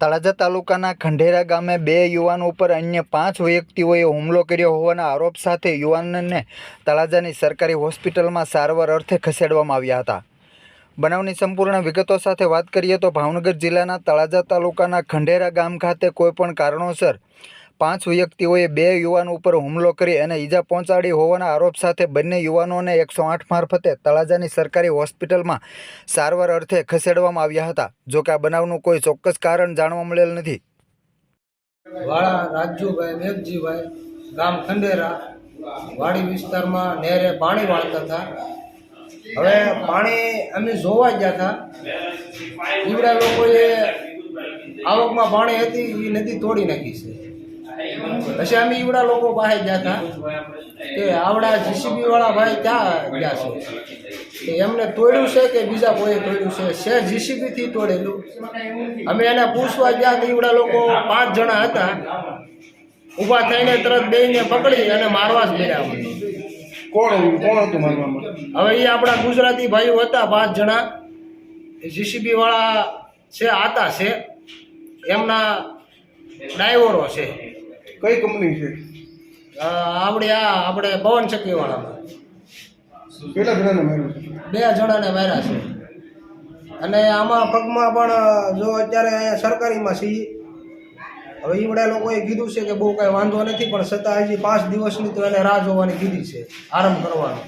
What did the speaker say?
તળાજા તાલુકાના ખંડેરા ગામે બે યુવાનો ઉપર અન્ય પાંચ વ્યક્તિઓએ હુમલો કર્યો હોવાના આરોપ સાથે યુવાનને તળાજાની સરકારી હોસ્પિટલમાં સારવાર અર્થે ખસેડવામાં આવ્યા હતા. બનાવની સંપૂર્ણ વિગતો સાથે વાત કરીએ તો ભાવનગર જિલ્લાના તળાજા તાલુકાના ખંડેરા ગામ ખાતે કોઈપણ કારણોસર પાંચ વ્યક્તિઓએ બે યુવાનો ઉપર હુમલો કરી અને ઈજા પહોંચાડી હોવાના આરોપ સાથે બંને યુવાનોને એકસો આઠ મારફતે તળાજાની સરકારી હોસ્પિટલમાં સારવાર અર્થે ખસેડવામાં આવ્યા હતા. જોકે આ બનાવનું કોઈ ચોક્કસ કારણ જાણવા મળેલ નથી. વાળા રાજુભાઈ મેઘજીભાઈ ગામ ખંડેરા, વાડી વિસ્તારમાં નહેરે પાણી વાળતા હતા. હવે પાણી અમે જોવા ગયા હતા. ઈવડા લોકોએ આવકમાં પાણી હતી એ નદી તોડી નાખી છે. પછી અમે ઈવડા લોકો પાસે ગયા હતા કે આવડા જીસીબી વાળા ભાઈ ત્યાં ગયા છે? એમને તોડ્યું છે કે બીજા કોઈએ તોડ્યું છે? છે જીસીબી થી તોડેલું. અમે એને પૂછવા ગયા તો ઈવડા લોકો પાંચ જણા હતા. ઊભા થઈને તરત બેયને પકડી અને મારવા જ ગયા. કોણ કોણ હતું મારવામાં? હવે એ આપણા ગુજરાતી ભાઈઓ હતા પાંચ જણા. જીસીબી વાળા છે આતા છે. એમના ડ્રાઈવરો છે. કઈ કંપની છે? આપણે આ આપણે પવન શક્તિ વાળામાં. કેટલા જણાને માર્યું છે? બે જણાને માર્યા છે. અને આમાં પગમાં પણ જો અત્યારે અહીંયા સરકારીમાં છીએ હવે ઈવડા લોકોએ કીધું છે કે બહુ કાંઈ વાંધો નથી પણ છતાં હજી પાંચ દિવસની તો એને રાહ જોવાની કીધી છે આરામ કરવાનો.